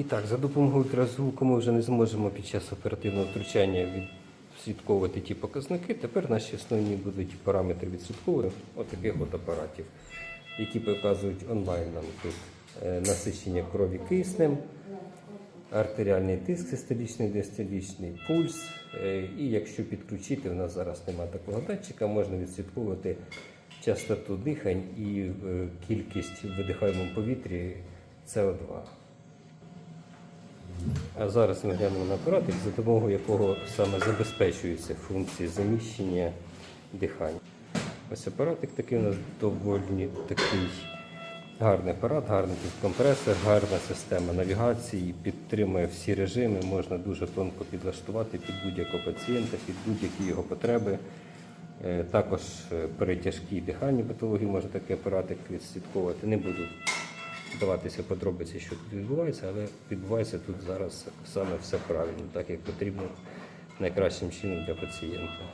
І так, за допомогою ультразвуку ми вже не зможемо під час оперативного втручання відслідковувати ті показники. Тепер наші основні будуть параметри відслідковування от от апаратів, які показують онлайн нам тут е, насичення крові киснем, артеріальний тиск систолічний, дистолічний, пульс. Е, І якщо підключити, у нас зараз немає такого датчика, можна відслідковувати частоту дихань і е, кількість в видихаємому повітрі СО2. А зараз ми глянемо на апаратик, за допомогою якого саме забезпечуються функції заміщення дихання. Ось апаратик такий у нас доволі такий гарний апарат, гарний тут компресор, гарна система навігації, підтримує всі режими, можна дуже тонко підлаштувати під будь-якого пацієнта, під будь-які його потреби. Е, Також е, при тяжкій дихальній патології може такий апаратик відслідковувати. Не буду вдаватися подробиці, що тут відбувається, але відбувається тут зараз саме все правильно, так як потрібно найкращим чином для пацієнта.